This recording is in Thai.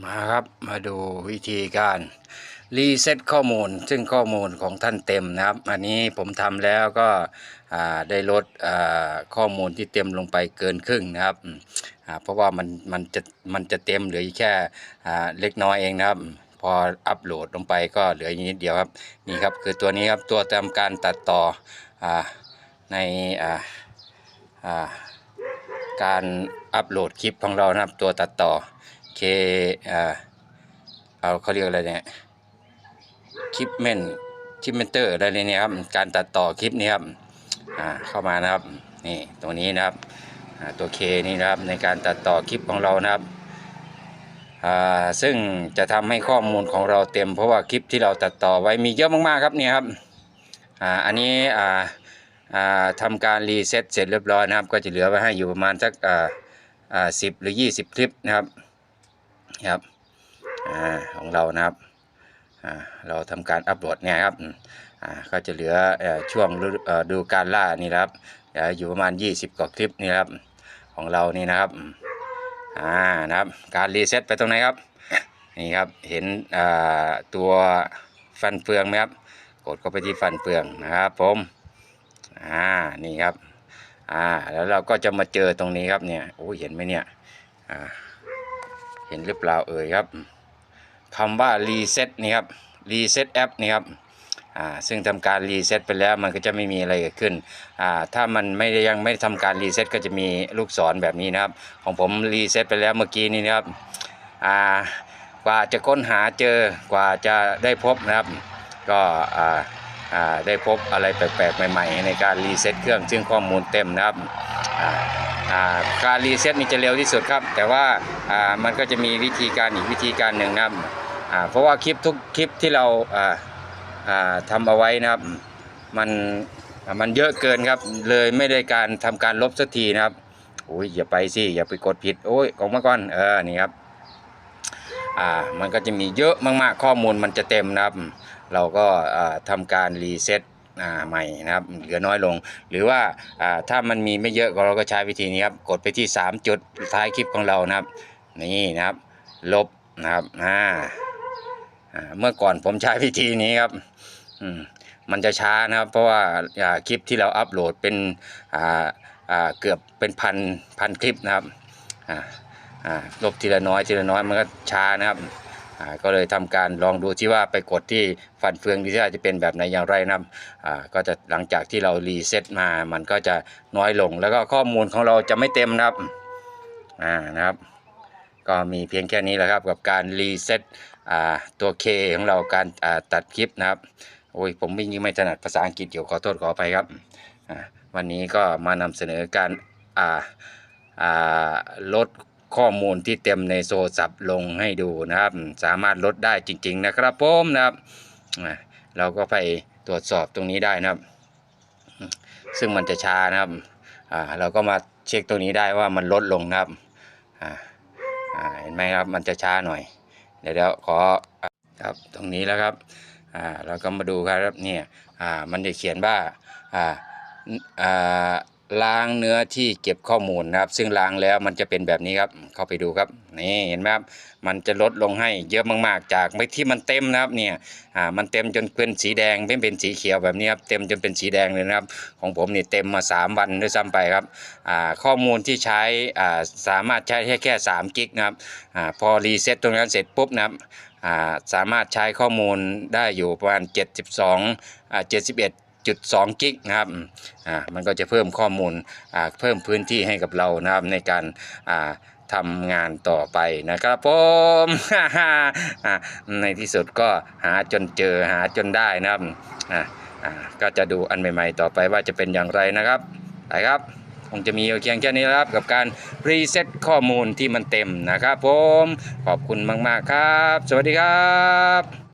มาครับมาดูวิธีการรีเซ็ตข้อมูล ซึ่งข้อมูลของท่านเต็มนะครับ อันนี้ผมทำแล้วก็ได้ลดข้อมูลที่เต็มลงไปเกินครึ่งนะครับ เพราะว่ามันมันจะมันจะเต็มเหลือแค่เล็กน้อยเองนะครับ พออัปโหลดลงไปก็เหลืออย่างนิดเดียวครับนี่ครับคือตัวนี้ครับตัวทำการตัดต่ออในการอัปโหลดคลิปของเรานะครับตัวตัดต่อ เคอ่าเอาเขาเรียกอะไรเนี่ยคลิปเมนคลิปเมนเตอร์อะไรเนี่ยครับการตัดต่อคลิปนี้ครับอ่าเข้ามานะครับนี่ตัวนี้นะครับอ่าตัวเคนี่นะครับในการตัดต่อคลิปของเรานะครับอ่าซึ่งจะทำให้ข้อมูลของเราเต็ม เพราะว่าคลิปที่เราตัดต่อไว้มีเยอะมากๆครับเนี่ยครับอ่าอันนี้อ่าอ่าทำการรีเซ็ตเสร็จเรียบร้อยนะครับ ก็จะเหลือไว้ให้อยู่ประมาณสักอ่าอ่าสิบหรือยี่สิบคลิปนะครับ ครับอ่าของเรานะครับอ่าเราทำการอัปโหลดเนี่ยครับอ่าก็จะเหลือช่วงดูการล่านี่ครับอยู่ประมาณ 20 กว่าคลิปนี่ครับของเรานี่นะครับอ่านะครับการรีเซ็ตไปตรงไหนครับนี่ครับเห็นตัวฟันเฟืองไหมครับกดเข้าไปที่ฟันเฟืองนะครับผมอ่านี่ครับอ่าแล้วเราก็จะมาเจอตรงนี้ครับเนี่ยโอ้เห็นไหมเนี่ยอ่า ห็นหรือเปล่าเอ่ยครับคำว่ารีเซ็ตนี่ครับรีเซ็ตแอปนี่ครับอ่าซึ่งทำการรีเซ็ตไปแล้วมันก็จะไม่มีอะไรเกิดขึ้นอ่าถ้ามันไม่ได้ยังไม่ทำการรีเซ็ตก็จะมีลูกศรแบบนี้นะครับ ของผมรีเซ็ตไปแล้วเมื่อกี้นี้นะครับอ่ากว่าจะค้นหาเจอกว่าจะได้พบนะครับ ก็อ่าได้พบอะไรแปลกๆ ใหม่ ๆ ในการรีเซ็ตเครื่องซึ่งข้อมูลเต็มนะครับ การรีเซ็ตนี่จะเร็วที่สุดครับ แต่ว่ามันก็จะมีวิธีการอีกวิธีการหนึ่งนะครับเพราะว่าคลิปทุกคลิปที่เราทำเอาไว้นะครับมันมันเยอะเกินครับเลยไม่ได้การทำการลบสักทีนะครับโอ้ยอย่าไปสิอย่าไปกดผิดโอ้ยออกมาก่อนเออนี่ครับอ่ามันก็จะมีเยอะมากๆข้อมูลมันจะเต็มนะครับ เราก็อ่าทำการรีเซ็ต ใหม่นะครับเหลือน้อยลง หรือว่าอ่าถ้ามันมีไม่เยอะเราก็ใช้วิธีนี้ครับกดไปที่ 3 จุดท้ายคลิปของเรานะครับ นี่นะครับ ลบนะครับอ่าเมื่อก่อนผมใช้วิธีนี้ครับมันจะช้านะครับ เพราะว่าอ่าคลิปที่เราอัปโหลดเป็นอ่าอ่าเกือบเป็นพันพันคลิปนะครับอ่าอ่าลบทีละน้อยทีละน้อยมันก็ช้านะครับ อ่าก็เลยทำการลองดูที่ว่าไปกดที่ฟันเฟืองที่ว่าจะเป็นแบบไหนอย่างไรนะครับอ่าก็จะหลังจากที่เรารีเซ็ตมามันก็จะน้อยลง แล้วก็ข้อมูลของเราจะไม่เต็มนะครับอ่านะครับ ก็มีเพียงแค่นี้แหละครับกับการรีเซ็ตอ่าตัว K ของเราการอ่าตัดคลิปนะครับโอ้ยผมยิ่งไม่ถนัดภาษาอังกฤษเดี๋ยวขอโทษขออภัยครับอ่าวันนี้ก็มานำเสนอการอ่าอ่าลด ข้อมูลที่เต็มในโทรศัพท์ลงให้ดูนะครับ สามารถลดได้จริง ๆ นะครับผมนะครับเราก็ไปตรวจสอบตรงนี้ได้นะครับ ซึ่งมันจะช้านะครับเราก็มาเช็คตรงนี้ได้ว่ามันลดลงนะครับเห็นไหมครับมันจะช้าหน่อยเดี๋ยวเดี๋ยวขอครับตรงนี้แล้วครับเราก็มาดูครับเนี่ยมันจะเขียนว่า ล้างเนื้อที่เก็บข้อมูลนะครับ ซึ่งล้างแล้วมันจะเป็นแบบนี้ครับ เข้าไปดูครับ นี่เห็นไหมครับมันจะลดลงให้เยอะมากๆ จากไม่ที่มันเต็มนะครับเนี่ยอ่ามันเต็มจนเป็นสีแดงไม่เป็นสีเขียวแบบนี้ครับเต็มจนเป็นสีแดงเลยนะครับ ของผมเนี่เต็มมา 3 วันด้วยซ้ำไปครับอ่าข้อมูลที่ใช้อ่าสามารถใช้แค่แค่3กิกนะครับอ่าพอรีเซ็ตตรงนั้นเสร็จปุ๊บนะครับอ่าสามารถใช้ข้อมูลได้อยู่ประมาณ 72อ่า71 จุด2กิกนะครับอ่ามันก็จะเพิ่มข้อมูลอ่าเพิ่มพื้นที่ให้กับเรานะครับในการอ่าทำงานต่อไปนะครับผมอ่าในที่สุดก็หาจนเจอหาจนได้นะครับอ่าอ่าก็จะดูอันใหม่ๆต่อไปว่าจะเป็นอย่างไรนะครับไปครับคงจะมีเพียงแค่นี้นครับกับการรีเซ็ตข้อมูลที่มันเต็มนะครับผมขอบคุณมากๆครับ สวัสดีครับ